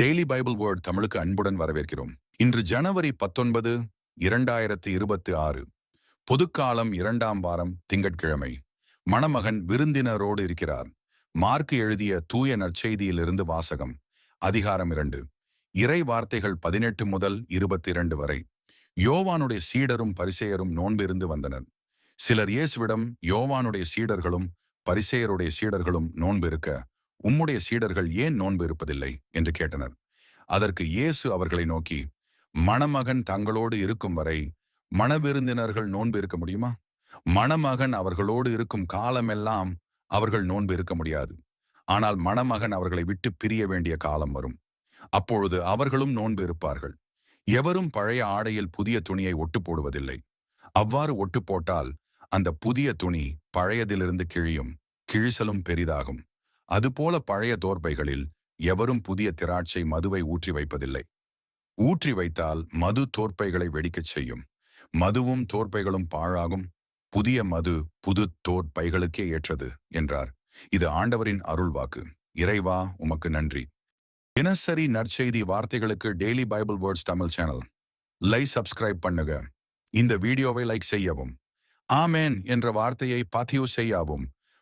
Daily Bible word தமிழுக்கு அன்புடன் வரவேற்கிறோம். இன்று ஜனவரி பத்தொன்பது இரண்டாயிரத்தி இருபத்தி ஆறு. பொதுக்காலம் இரண்டாம் வாரம் திங்கட்கிழமை. மணமகன் விருந்தினரோடு இருக்கிறார். மார்க் எழுதிய தூய நற்செய்தியிலிருந்து வாசகம் அதிகாரம் இரண்டு. இறை வார்த்தைகள் பதினெட்டு முதல் இருபத்தி இரண்டு வரை. யோவானுடைய சீடரும் பரிசேயரும் நோன்பிருந்து வந்தனர். சிலர் இயேசுவிடம் யோவானுடைய சீடர்களும் பரிசேயருடைய சீடர்களும் நோன்பிருக்க உம்முடைய சீடர்கள் ஏன் நோன்பு இருப்பதில்லை? என்று கேட்டனர். அதற்கு இயேசு அவர்களை நோக்கி மணமகன் தங்களோடு இருக்கும் வரை மணவிருந்தினர்கள் நோன்பு இருக்க முடியுமா? மணமகன் அவர்களோடு இருக்கும் காலமெல்லாம் அவர்கள் நோன்பு இருக்க முடியாது. ஆனால் மணமகன் அவர்களை விட்டு பிரிய வேண்டிய காலம் வரும். அப்பொழுது அவர்களும் நோன்பு இருப்பார்கள். எவரும் பழைய ஆடையில் புதிய துணியை ஒட்டு போடுவதில்லை. அவ்வாறு ஒட்டு போட்டால் அந்த புதிய துணி பழையதிலிருந்து கிழியும் கிழிசலும் பெரிதாகும். அதுபோல பழைய தோர்பைகளில் எவரும் புதிய திராட்சை மதுவை ஊற்றி வைப்பதில்லை. ஊற்றி வைத்தால் மது தோற்பைகளை வெடிக்கச் செய்யும். மதுவும் தோற்பைகளும் பாழாகும். புதிய மது புது தோற்பைகளுக்கே ஏற்றது என்றார். இது ஆண்டவரின் அருள்வாக்கு. இறைவா உமக்கு நன்றி. தினசரி நற்செய்தி வார்த்தைகளுக்கு daily Bible words Tamil channel. லை சப்ஸ்கிரைப் பண்ணுங்க இந்த வீடியோவை லைக் செய்யவும். ஆமேன் என்ற வார்த்தையை பதிவு செய்யவும்.